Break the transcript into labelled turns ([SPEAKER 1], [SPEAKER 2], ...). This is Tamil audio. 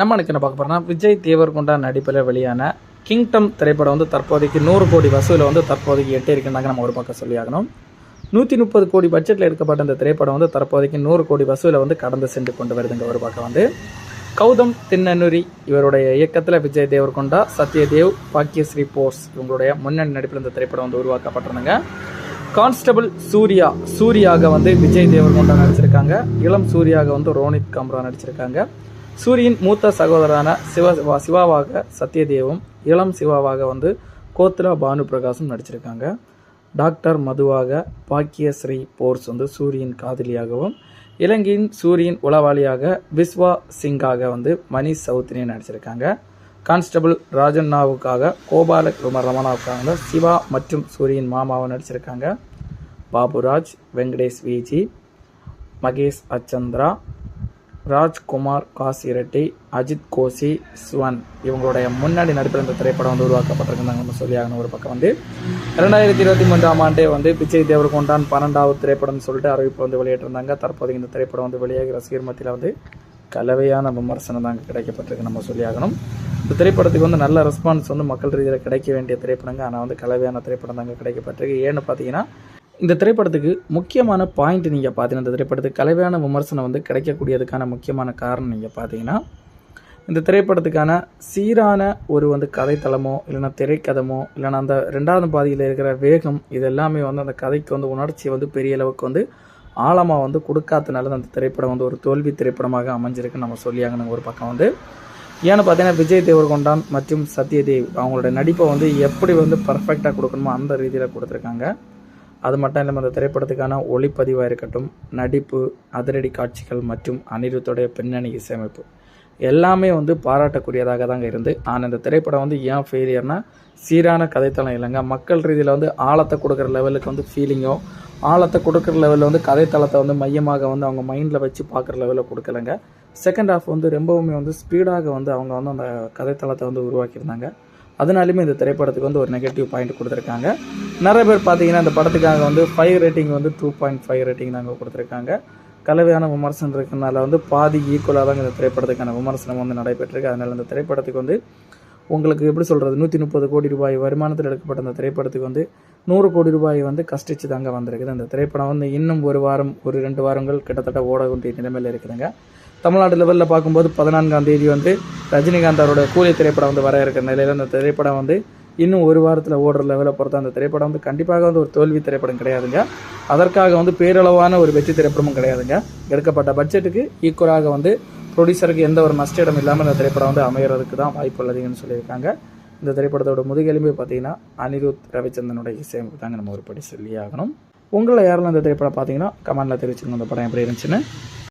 [SPEAKER 1] நம்ம எனக்கு என்ன பார்க்க போகிறோம்னா விஜய் தேவர்கொண்டா நடிப்பில் வெளியான கிங்டம் திரைப்படம் வந்து தற்போதைக்கு நூறு கோடி வசூலில் வந்து தற்போதைக்கு எட்டி இருக்குன்னாங்க நம்ம ஒரு பக்கம் சொல்லியாகணும். நூற்றி முப்பது கோடி பட்ஜெட்டில் எடுக்கப்பட்ட இந்த திரைப்படம் வந்து தற்போதைக்கு நூறு கோடி வசூலை வந்து கடந்து சென்று கொண்டு வருதுங்க ஒரு பக்கம் வந்து. கௌதம் தின்னனுரி இவருடைய இயக்கத்தில் விஜய் தேவர்கொண்டா சத்யதேவ் பாக்கியஸ்ரீ போர்ஸ் இவங்களுடைய முன்னணி நடிப்பில் இந்த திரைப்படம் வந்து உருவாக்கப்பட்டிருந்தாங்க. கான்ஸ்டபிள் சூர்யா சூர்யாக வந்து விஜய் தேவர்கொண்டா நடிச்சிருக்காங்க. இளம் சூர்யாக வந்து ரோனித் காம்ரா நடிச்சிருக்காங்க. சூரியின் மூத்த சகோதரரான சிவ சிவாவாக சத்யதேவும் இளம் சிவாவாக வந்து கோத்ரா பானு பிரகாசும் நடிச்சிருக்காங்க. டாக்டர் மதுவாக பாக்கியஸ்ரீ போர்ஸ் வந்து சூரியன் காதலியாகவும் இலங்கையின் சூரியன் உளவாளியாக விஸ்வா சிங்காக வந்து மணிஷ் சௌத்ரி நடிச்சிருக்காங்க. கான்ஸ்டபிள் ராஜண்ணாவுக்காக கோபால குமார் ரமணாவுக்காக வந்து சிவா மற்றும் சூரியன் மாமாவை நடிச்சிருக்காங்க. பாபுராஜ் வெங்கடேஷ் விஜி மகேஷ் அச்சந்திரா ராஜ்குமார் காசிரெட்டி அஜித் கோசி ஸ்வன் இவங்களுடைய முன்னாடி நடிப்பில் இந்த திரைப்படம் வந்து உருவாக்கப்பட்டிருக்காங்க நம்ம சொல்லியாகணும். ஒரு பக்கம் வந்து ரெண்டாயிரத்தி இருபத்தி மூன்றாம் ஆண்டே வந்து விஜய் தேவர்கொண்டான் பன்னெண்டாவது திரைப்படம்னு சொல்லிட்டு அறிவிப்பு வந்து வெளியிட்டிருந்தாங்க. தற்போது இந்த திரைப்படம் வந்து வெளியாகி ரசிகர் மத்தியில் வந்து கலவையான விமர்சனம் தான் கிடைக்கப்பட்டிருக்கு நம்ம சொல்லியாகணும். இந்த திரைப்படத்துக்கு வந்து நல்ல ரெஸ்பான்ஸ் வந்து மக்கள் ரீதியில் கிடைக்க வேண்டிய திரைப்படங்க. ஆனால் வந்து கலவையான திரைப்படம் தாங்க கிடைக்கப்பட்டிருக்கு. ஏன்னு பார்த்தீங்கன்னா இந்த திரைப்படத்துக்கு முக்கியமான பாயிண்ட் நீங்கள் பார்த்தீங்கன்னா இந்த திரைப்படத்துக்கு கலவையான விமர்சனம் வந்து கிடைக்கக்கூடியதுக்கான முக்கியமான காரணம் நீங்கள் பார்த்தீங்கன்னா இந்த திரைப்படத்துக்கான சீரான ஒரு வந்து கதைத்தளமோ இல்லைன்னா திரைக்கதமோ இல்லைன்னா அந்த ரெண்டாவது பாதியில் இருக்கிற வேகம் இது எல்லாமே வந்து அந்த கதைக்கு வந்து உணர்ச்சி வந்து பெரிய அளவுக்கு வந்து ஆழமாக வந்து கொடுக்காதனால அந்த திரைப்படம் வந்து ஒரு தோல்வி திரைப்படமாக அமைஞ்சிருக்குன்னு நம்ம சொல்லியாங்கன்னு ஒரு பக்கம் வந்து ஏன்னு பார்த்தீங்கன்னா விஜய் தேவர்கொண்டான் மற்றும் சத்யதேவ் அவங்களோட நடிப்பை வந்து எப்படி வந்து பர்ஃபெக்டாக கொடுக்கணுமோ அந்த ரீதியில் கொடுத்துருக்காங்க. அது மட்டும் இல்லாமல் அந்த திரைப்படத்துக்கான ஒளிப்பதிவாக இருக்கட்டும் நடிப்பு அதிரடி காட்சிகள் மற்றும் அனிருத்தோடைய பின்னணி இசையமைப்பு எல்லாமே வந்து பாராட்டக்கூடியதாக தாங்க இருந்து ஆனால் இந்த திரைப்படம் வந்து ஏன் ஃபெயிலியர்னால் சீரான கதைத்தளம் இல்லைங்க. மக்கள் ரீதியில் வந்து ஆழத்தை கொடுக்குற லெவலுக்கு வந்து ஃபீலிங்கோ ஆழத்தை கொடுக்குற லெவலில் வந்து கதைத்தளத்தை வந்து மையமாக வந்து அவங்க மைண்டில் வச்சு பார்க்குற லெவலில் கொடுக்கலங்க. செகண்ட் ஹாஃப் வந்து ரொம்பவுமே வந்து ஸ்பீடாக வந்து அவங்க வந்து அந்த கதைத்தளத்தை வந்து உருவாக்கியிருந்தாங்க. அதனாலுமே இந்த திரைப்படத்துக்கு வந்து ஒரு நெகட்டிவ் பாயிண்ட் கொடுத்துருக்காங்க. நிறைய பேர் பார்த்தீங்கன்னா இந்த படத்துக்காக வந்து ஃபைவ் ரேட்டிங் வந்து டூ பாயிண்ட் ஃபைவ் ரேட்டிங் நாங்கள் கொடுத்துருக்காங்க. கலவையான விமர்சனம் இருக்கிறதுனால வந்து பாதி ஈக்குவலாக தான் இந்த திரைப்படத்துக்கான விமர்சனம் வந்து நடைபெற்றிருக்கு. அதனால் இந்த திரைப்படத்துக்கு வந்து உங்களுக்கு எப்படி சொல்கிறது நூற்றி முப்பது கோடி ரூபாய் வருமானத்தில் எடுக்கப்பட்ட அந்த திரைப்படத்துக்கு வந்து நூறு கோடி ரூபாய் வந்து கஷ்டிச்சு தாங்க வந்திருக்குது. அந்த திரைப்படம் வந்து இன்னும் ஒரு வாரம் ஒரு ரெண்டு வாரங்கள் கிட்டத்தட்ட ஓட வேண்டிய நிலைமையில் இருக்குதுங்க. தமிழ்நாடு லெவலில் பார்க்கும்போது பதினான்காம் தேதி வந்து ரஜினிகாந்த் அவரோட கூலி திரைப்படம் வந்து வர இருக்கிற நிலையில் அந்த திரைப்படம் வந்து இன்னும் ஒரு வாரத்தில் ஓடுற லெவலை பொறுத்த அந்த திரைப்படம் வந்து கண்டிப்பாக வந்து ஒரு தோல்வி திரைப்படம் கிடையாதுங்க. அதற்காக வந்து பேரளவான ஒரு வெற்றி திரைப்படமும் கிடையாதுங்க. எடுக்கப்பட்ட பட்ஜெட்டுக்கு ஈக்குவலாக வந்து ப்ரொடியூசருக்கு எந்த ஒரு நஷ்டம் இல்லாமல் அந்த திரைப்படம் வந்து அமையறதுக்கு தான் வாய்ப்பு உள்ளதுங்கன்னு சொல்லியிருக்காங்க. இந்த திரைப்படத்தோட முதுகெலும்பே பார்த்தீங்கன்னா அனிருத் ரவிச்சந்தனுடைய இசையமைப்பு தாங்க நம்ம ஒரு படி சொல்லி ஆகணும். உங்களை யாரெல்லாம் இந்த திரைப்படம் பார்த்தீங்கன்னா கமெண்டில் தெரிவிச்சுங்க அந்த படம் எப்படி இருந்துச்சுன்னு